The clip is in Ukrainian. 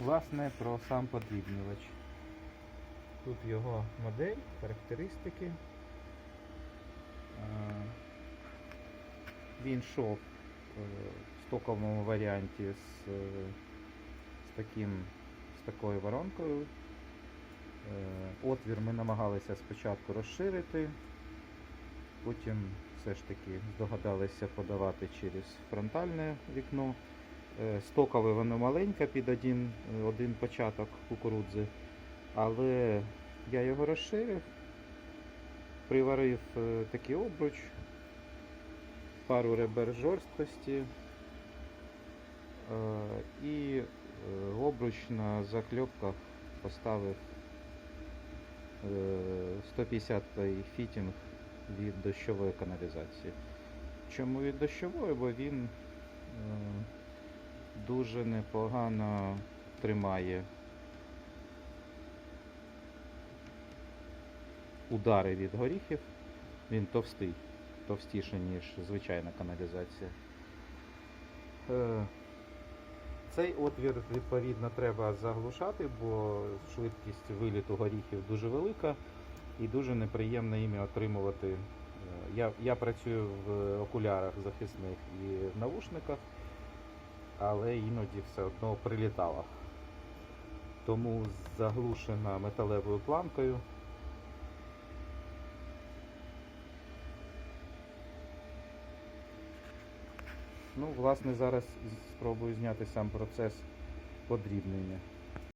Власне, про сам подрібнювач. Тут його модель, характеристики. Е, Він йшов е, в стоковому варіанті з, е, з, таким, з такою воронкою. Отвір ми намагалися спочатку розширити, потім все ж таки здогадалися подавати через фронтальне вікно. Е, Стокове воно маленьке під один, е, один початок кукурудзи, але я його розширив, приварив е, такий обруч, пару ребер жорсткості і обруч на закльопках поставив е, 150 фітінг від дощової каналізації. Чому від дощової? Бо він дуже непогано тримає удари від горіхів. Він товстий, товстіший, ніж звичайна каналізація. Е, Цей отвір, відповідно, треба заглушати, бо швидкість виліту горіхів дуже велика і дуже неприємно іми отримувати. Е, Я, я працюю в окулярах захисних і в навушниках, але іноді все одно прилітала. Тому заглушена металевою планкою. Ну, власне, зараз спробую зняти сам процес подрібнення.